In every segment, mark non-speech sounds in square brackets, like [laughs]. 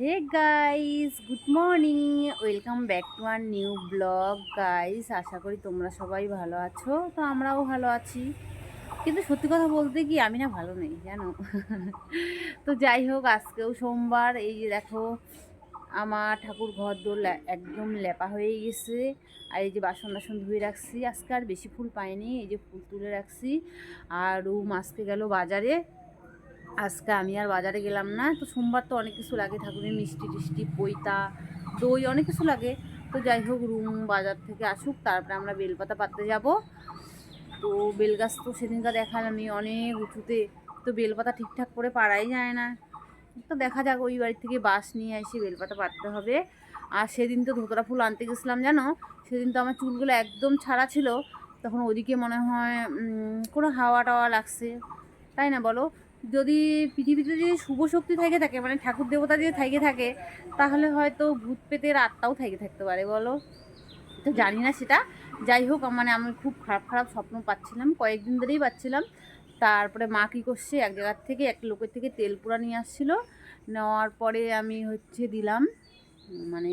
Hey guys good morning welcome back to our new vlog guys আশা করি তোমরা সবাই ভালো আছো। তো আমরাও ভালো আছি। কিন্তু সত্যি কথা বলতে কি, আমি না ভালো নেই, জানো? তো যাই হোক, আজকেও সোমবার। এই যে দেখো, আমার ঠাকুর ঘর দোর একদম লেপা হয়ে গেছে। আর এই যে বাসন টাসন ধুয়ে রাখছি। আজকে আর বেশি ফুল পাইনি, এই যে ফুল তুলে রাখছি। আর রুম আজকে গেল বাজারে। আজকে আমি আর বাজারে গেলাম না। তো সোমবার তো অনেক কিছু লাগে ঠাকুরের, মিষ্টি টিষ্টি, পৈতা, দই অনেক কিছু লাগে। তো যাই হোক, রুম বাজার থেকে আসুক, তারপরে আমরা বেলপাতা পাততে যাব। তো বেলগাছ তো সেদিনকার দেখালাম আমি অনেক উঁচুতে। তো বেলপাতা ঠিকঠাক করে পারাই যায় না। তো দেখা যাক, ওই বাড়ি থেকে বাস নিয়ে এসে বেলপাতা পাততে হবে। আর সেদিন তো ধোতরা ফুল আনতে গেছিলাম, জানো? সেদিন তো আমার চুলগুলো একদম ছাড়া ছিল। তখন ওদিকে মনে হয় কোনো হাওয়া টাওয়া লাগছে। তাই না বলো? যদি পৃথিবীতে যদি শুভ শক্তি থেকে থাকে মানে ঠাকুর দেবতা যদি থেকে থাকে, তাহলে হয়তো ভূত পেতের আত্মাও থেকে থাকতে পারে, বলো? তো জানি না সেটা। যাই হোক মানে আমি খুব খারাপ খারাপ স্বপ্ন পাচ্ছিলাম, কয়েকদিন ধরেই পাচ্ছিলাম। তারপরে মা কী করছে, এক জায়গার থেকে এক লোকের থেকে তেল পুরা নিয়ে আসছিল। নেওয়ার পরে আমি হচ্ছে দিলাম মানে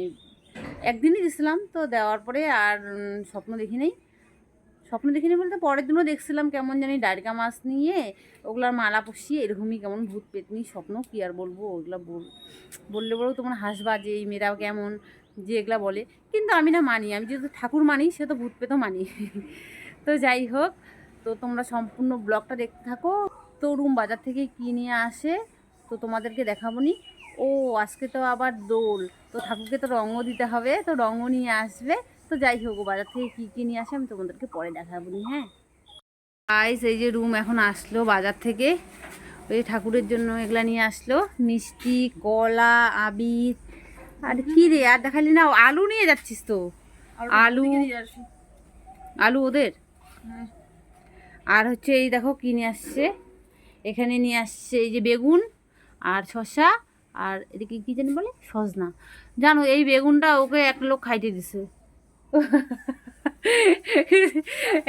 একদিনই দিছিলাম, তো দেওয়ার পরে আর স্বপ্ন দেখি নেই। স্বপ্ন দেখিনি বলতে পরের দিনও দেখছিলাম কেমন জানি ডারকা মাছ নিয়ে, ওগুলার মালা পুষিয়ে এরকমই কেমন ভূত পেতনি স্বপ্ন, কি আর বলব, ওগুলো বল, বললে বলেও তোমার হাসবা যে এই মেয়েরাও কেমন, যে এগুলা বলে। কিন্তু আমি না মানি, আমি যেহেতু ঠাকুর মানি, সে তো ভূত পেতও মানি। তো যাই হোক, তো তোমরা সম্পূর্ণ ব্লগটা দেখতে থাকো। তো রুম বাজার থেকে কী নিয়ে আসে, তো তোমাদেরকে দেখাবো নি ও, আজকে তো আবার দোল, তো ঠাকুরকে তো রঙও দিতে হবে, তো রঙও নিয়ে আসবে। তো যাই হোক বাজার থেকে কী কী নিয়ে আসে আমি তোমাদেরকে পরে দেখাবো নি হ্যাঁ? গাইস এই যে রুম এখন আসলো বাজার থেকে। ওই ঠাকুরের জন্য এগুলা নিয়ে আসলো। মিষ্টি কলা আবির। আর কি রে আর দেখালি না আলু নিয়ে যাচ্ছিস তো? আলু আলু। ওদের? আর হচ্ছে এই দেখো কি নিয়ে আসছে। এখানে নিয়ে আসছে এই যে বেগুন আর শসা আর এদিকে কি জানি বলে? সজনা। জানো এই বেগুনটা ওকে এক লোক খাইতে দিছে।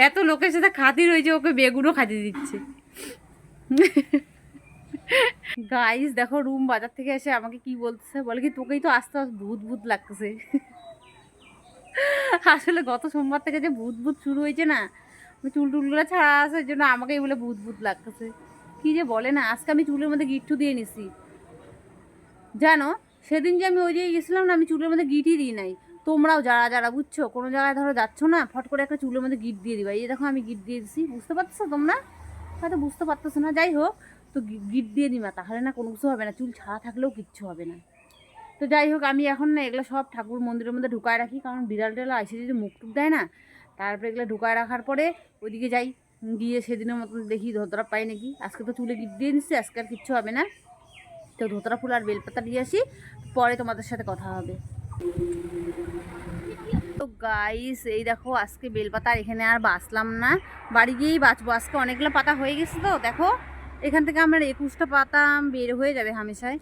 এত লোকের সাথে খাতির হয়েছে, ওকে বেগুনও খাইতে দিচ্ছে। গাইস দেখো রুম বাজার থেকে এসে আমাকে কি বলতেছে? বলে কি, তোকেই তো আস্তে আস্তে ভূত ভূত লাগতেছে। আসলে গত সোমবার থেকে যে ভূত ভূত শুরু হয়েছে না চুল টুলগুলো ছাড়া আসার জন্য আমাকেই বলে ভূত ভূত লাগতেছে। কি যে বলে না, আজকে আমি চুলের মধ্যে গিট্টু দিয়ে নিছি। জানো, সেদিন যে আমি ওই জায়গায় গেছিলাম না, আমি চুলের মধ্যে গিটই দিই নাই। তোমরাও যারা যারা বুঝছ, কোনো জায়গায় ধরো যাচ্ছ না, ফট করে একটা চুলের মধ্যে গিট দিয়ে দিবা। এই দেখো আমি গিট দিয়ে দিছি, বুঝতে পারছ তোমরা? হয়তো বুঝতে পারতেছো না, যাই হোক, তো গিট দিয়ে দিবা, তাহলে না কোনো কিছু হবে না, চুল ছাড়া থাকলেও কিচ্ছু হবে না। তো যাই হোক, আমি এখন না এগুলো সব ঠাকুর মন্দিরের মধ্যে ঢুকায় রাখি, কারণ বিড়াল টেলা এসে যদি মুখ টুক দেয় না, তারপরে এগুলো ঢুকায় রাখার পরে ওইদিকে যাই, গিয়ে সেদিনের মতন দেখি ধোতরা পাই নাকি। আজকে তো চুলে গিট দিয়ে নিচ্ছি আজকে আর কিচ্ছু হবে না। তো ধোতরা ফুল আর বেলপাতা দিয়ে আসি, পরে তোমাদের সাথে কথা হবে। তো গাইস এই দেখো আজকে বেলপাতা আর এখানে আর বাঁচলাম না। বাড়ি গিয়েই বাঁচবো। আজকে অনেকগুলো পাতা হয়ে গেছে তো, দেখো। এখান থেকে আমার একুশটা পাতা বের হয়ে যাবে হামেশায়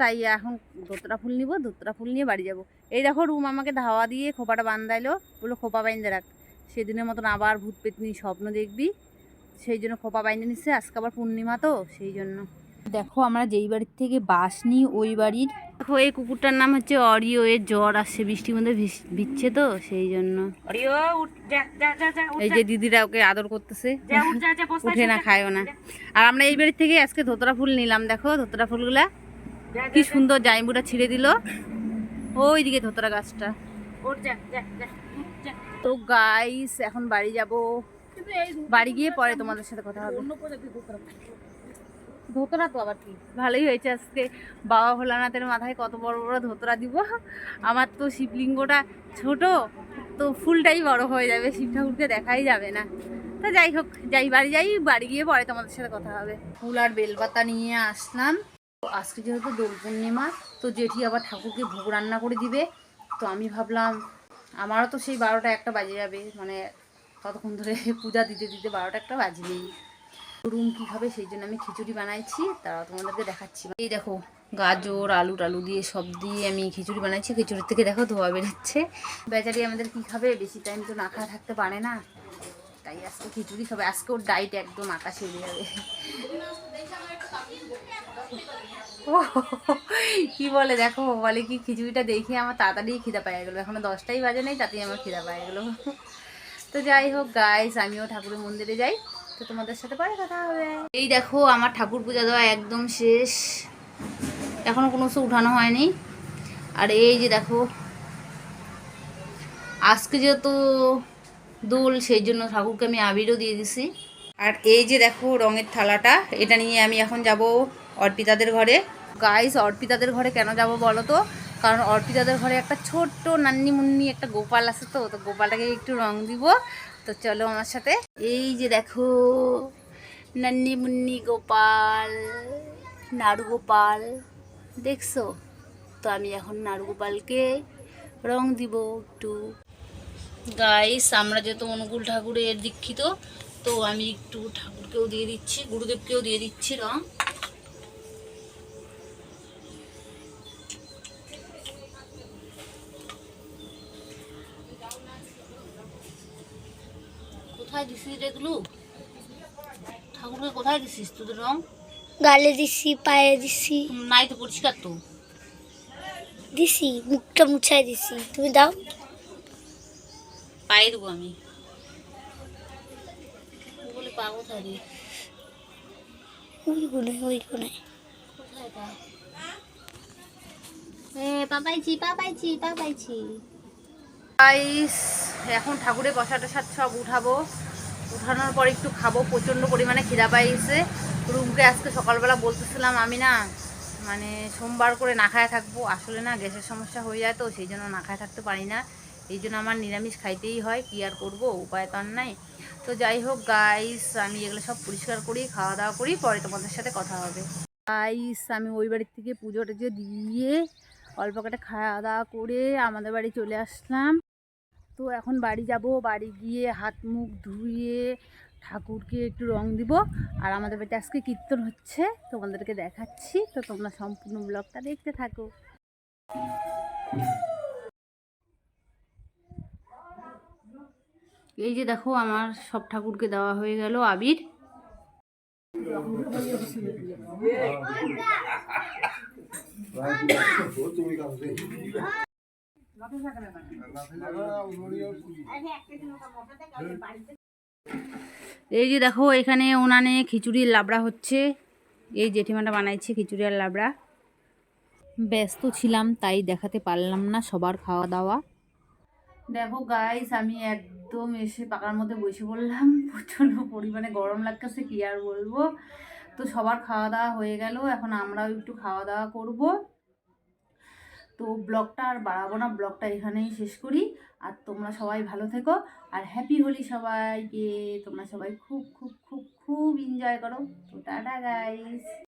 তাই এখন দোতরা ফুল নিব দোতরা ফুল নিয়ে বাড়ি যাব। এই দেখো রুম আমাকে ধাওয়া দিয়ে খোপাটা বান্ধাইলো, বলল, খোপা বাইন্দে রাখ। সেদিনের মতন আবার ভূত পেতনি স্বপ্ন দেখবি। সেই জন্য খোপা বাইন্দে নিচ্ছে আজকে আবার পূর্ণিমা তো, সেই জন্য। দেখো আমরা যেই বাড়ির থেকে বাস নিই ওই বাড়ির দেখো এই কুকুরটার নাম হচ্ছে অরিও এর জ্বর আসছে বৃষ্টির মধ্যে ভিজ- ভিজছে তো সেই জন্য। এই যে। দিদিরা ওকে আদর করতেছে। উঠ না খায়ও না। আর আমরা এই বাড়ির থেকে আজকে ধোতরা ফুল নিলাম দেখো ধোতরা ফুলগুলা। কি সুন্দর জাইমুটা ছিঁড়ে দিল। ওইদিকে ধোতরা গাছটা। তো গাইস এখন বাড়ি যাব। বাড়ি গিয়ে পরে তোমাদের সাথে কথা হবে। ধোতরা তো আবার কি? ভালোই হয়েছে আজকে। বাবা ভোলানাথের মাথায় কত বড় বড় ধোতরা দিব। আমার তো শিবলিঙ্গটা ছোট, তো ফুলটাই বড় হয়ে যাবে। শিব ঠাকুরকে দেখাই যাবে না। তো যাই হোক, যাই বাড়ি যাই, বাড়ি গিয়ে পরে তোমাদের সাথে কথা হবে। ফুল আর বেলপাতা নিয়ে আসলাম। আজকে যেহেতু দোল পূর্ণিমা, তো জেঠি আবার ঠাকুরকে ভোগ রান্না করে দিবে। তো আমি ভাবলাম, আমারও তো সেই বারোটা একটা বাজে যাবে। মানে ততক্ষণ ধরে [laughs] পূজা দিতে দিতে বারোটা একটা বাজবেই। রুম কী খাবে সেই জন্য আমি খিচুড়ি বানাইছি। তারা তোমাদেরকে দেখাচ্ছি। এই দেখো, গাজর, আলু টালু দিয়ে সব দিয়ে আমি খিচুড়ি বানাইছি। খিচুড়ির থেকে দেখো ধোয়া বেরোচ্ছে। বেচারি আমাদের কী খাবে? বেশি টাইম তো না খাওয়া থাকতে পারে না। তাই আজকে খিচুড়ি খাবে। আজকে ওর ডাইট একদম আকাশে উড়ে যাবে। কি বলে দেখো? বলে কি খিচুড়িটা দেখে আমার তাড়াতাড়ি খিদা পাই গেলো। এখনও দশটাই বাজে নেই, তাতেই আমার খিদা পাই গেলো। তো যাই হোক গাইস আমিও ঠাকুরের মন্দিরে যাই। তো তোমাদের সাথে পরে কথা হবে। এই দেখো, আমার ঠাকুর পূজা দেওয়া একদম শেষ। এখনও কোনো কিছু উঠানো হয়নি। আর এই যে দেখো, আজকে যেহেতু দোল, সেই জন্য ঠাকুরকে আমি আবিরও দিয়ে দিছি। আর এই যে দেখো, রঙের থালাটা, এটা নিয়ে আমি এখন যাব অর্পিতাদের ঘরে। গাইস অর্পিতাদের ঘরে কেন যাব বলো তো? কারণ অর্পিতাদের ঘরে একটা ছোট্ট নান্নি মুন্নি একটা গোপাল আছে তো তো গোপালটাকে একটু রং দিব। তো চলো আমার সাথে। এই যে দেখো, নান্নি মুন্নি গোপাল, নাড়ু গোপাল, দেখছ? তো আমি এখন নাড়ু গোপালকে রং দিব একটু। গাইস আমরা যেহেতু অনুকূল ঠাকুরের দীক্ষিত, তো আমি একটু ঠাকুরকেও দিয়ে দিচ্ছি, গুরুদেবকেও দিয়ে দিচ্ছি রং। কোথায় দিছিস এগুলো? ঠাকুরকে কোথায় দিছিস তোদের রং? গালে দিছি পায়ে দিছি। নাই তো পরিষ্কার তো? দিছি মুখটা মুছাই দিছি। তুমি দাও। পায়ে দেবো আমি। বলে পা কোথায় রে? ওই গুনে ওই গুনে কোথায় পা? এ পা পাইছি পা পাইছি পা পাইছি। গাইস এখন ঠাকুরের প্রসাদ টসাদ সব উঠাবো। উঠানোর পর একটু খাব, প্রচণ্ড পরিমাণে খিদা পাইছে। রুমকে আজকে সকালবেলা বলতেছিলাম আমি না মানে সোমবার করে না খায় থাকব। আসলে না গ্যাসের সমস্যা হয়ে যায় তো, সেই জন্য না খায় থাকতে পারি না। এই জন্য আমার নিরামিষ খাইতেই হয়, কি আর করব, উপায় তো আর নাই। তো যাই হোক গাইস আমি এগুলো সব পরিষ্কার করি, খাওয়া দাওয়া করি, পরে তোমাদের সাথে কথা হবে। গাইস আমি ওই বাড়ির থেকে পুজো টুজো দিয়ে অল্প কটা খাওয়া দাওয়া করে আমাদের বাড়ি চলে আসলাম। তো এখন বাড়ি যাব, বাড়ি গিয়ে হাত মুখ ধুয়ে ঠাকুরকে একটু রং দিব। আর আমাদের বাড়িতে আজকে কীর্তন হচ্ছে, তোমাদেরকে দেখাচ্ছি। তো তোমরা সম্পূর্ণ ব্লগটা দেখতে থাকো। এই যে দেখো, আমার সব ঠাকুরকে দেওয়া হয়ে গেল, আবির। এই যে দেখো, এখানে উনানে খিচুড়ির লাবড়া হচ্ছে। এই জেঠিমাটা বানাইছে খিচুড়ি আর লাবড়া। ব্যস্ত ছিলাম, তাই দেখাতে পারলাম না সবার খাওয়া দাওয়া দেখো গাইস আমি একদম এসে পাকার মধ্যে বসে পড়লাম। প্রচণ্ড পরিমাণে গরম লাগতেছে, কি আর বলব? তো সবার খাওয়া দাওয়া হয়ে গেল, এখন আমরাও একটু খাওয়া দাওয়া করব। তো ব্লগটা আর বাড়াবো না, ব্লগটা এখানেই শেষ করি। আর তোমরা সবাই ভালো থেকো। আর হ্যাপি হোলি সবাইকে। তোমরা সবাই খুব খুব খুব খুব এনজয় করো। তো টাটা গাইস